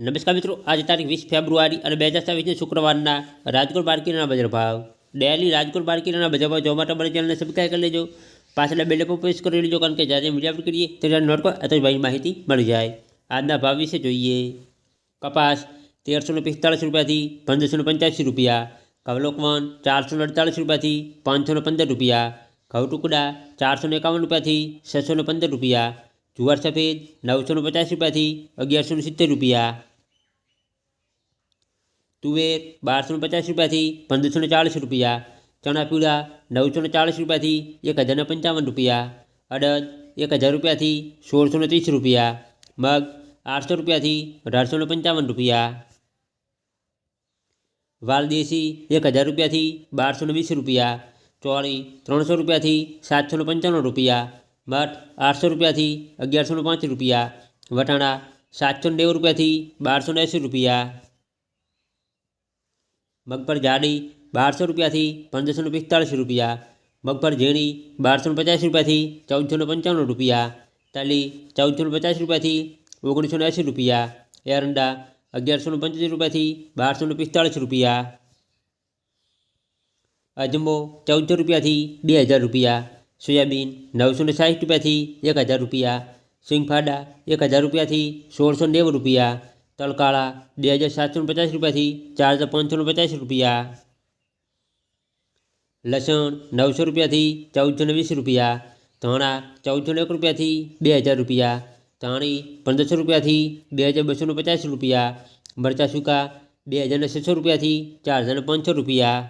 નમસ્કાર મિત્રો આજે તારીખ વીસ ફેબ્રુઆરી અને બે હજાર છવ્વીસને શુક્રવારના રાજકોટ માર્કેટના બજાર ભાવ ડેલી રાજકોટ માર્કેટના બજાર ભાવ જોવા માટે અમારી ચેનલને સબસ્ક્રાઈબ કરી લેજો પાછળના બેલ પર પ્રેસ કરી લેજો કારણ કે જ્યારે મીડિયા પર કરીએ ત્યારે નોટ પર અથવા ભાઈ માહિતી મળી જાય આજના ભાવ વિશે જોઈએ કપાસ તેરસો ને પિસ્તાળીસ રૂપિયાથી પંદરસો ને પંચ્યાસી રૂપિયા કવલોકવન ચારસો ને અડતાલીસ રૂપિયાથી પાંચસો ને પંદર રૂપિયા ઘઉં ટુકડા ચારસો ને એકાવન રૂપિયાથી છસો ને પંદર રૂપિયા જુવાર સફેદ નવસો ને પચાસ રૂપિયાથી અગિયારસો ને સિત્તેર રૂપિયા તુવેર બારસો ને પચાસ રૂપિયાથી પંદરસો ને ચાલીસ રૂપિયા ચણા પીળા નવસો ને ચાલીસ રૂપિયાથી એક હજાર ને પંચાવન રૂપિયા અડદ એક હજાર રૂપિયાથી સોળસો ને ત્રીસ રૂપિયા મગ આઠસો રૂપિયાથી અઢારસો ને પંચાવન રૂપિયા વાલદેશી એક હજાર રૂપિયાથી બારસો ને વીસ રૂપિયા ચોળી ત્રણસો રૂપિયાથી સાતસો ને પંચાણું રૂપિયા મઠ આઠસો રૂપિયાથી અગિયારસો ને પાંચ રૂપિયા વટાણા સાતસો ને નેવું રૂપિયાથી બારસો ને એંસી રૂપિયા મગફળ જાડી બારસો રૂપિયાથી પંદરસો ને પિસ્તાળીસ રૂપિયા મગફળ ઝીણી બારસો ને પચાસ રૂપિયાથી ચૌદસો ને પંચાણું રૂપિયા તલી ચૌદસો ને પચાસ રૂપિયાથી ઓગણીસો ને એંસી રૂપિયા એરંડા અગિયારસો ને પંચોતેર રૂપિયાથી બારસો ને પિસ્તાળીસ રૂપિયા અજમો ચૌદસો રૂપિયાથી બે હજાર રૂપિયા સોયાબીન નવસો ને સાઠ રૂપિયાથી એક હજાર રૂપિયા સિંગફાડા એક હજાર રૂપિયાથી સોળસો નેવું રૂપિયા તલકાળા બે હજાર સાતસો ને પચાસ રૂપિયાથી ચાર હજાર પાંચસો ને પચાસ રૂપિયા લસણ નવસો રૂપિયાથી ચૌદસો ને વીસ રૂપિયા ધાણા ચૌદસો ને એક રૂપિયાથી બે હજાર રૂપિયા ધાણી પંદરસો રૂપિયાથી બે હજાર બસો ને પચાસ રૂપિયા મરચાં સૂકા બે હજાર ને છસો રૂપિયાથી ચાર હજાર ને પાંચસો રૂપિયા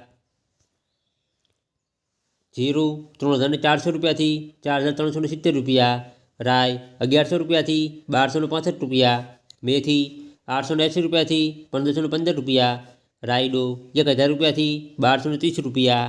જીરું ત્રણ હજાર ને ચારસો રૂપિયાથી ચાર હજાર ત્રણસો ને સિત્તેર રૂપિયા રાય અગિયારસો રૂપિયાથી બારસો ને પાંસઠ રૂપિયા મેથી આઠસો ને એંસી રૂપિયાથી પંદરસો ને પંદર રૂપિયા, રાયડો એક હજાર રૂપિયાથી બારસો ને ત્રીસ રૂપિયા.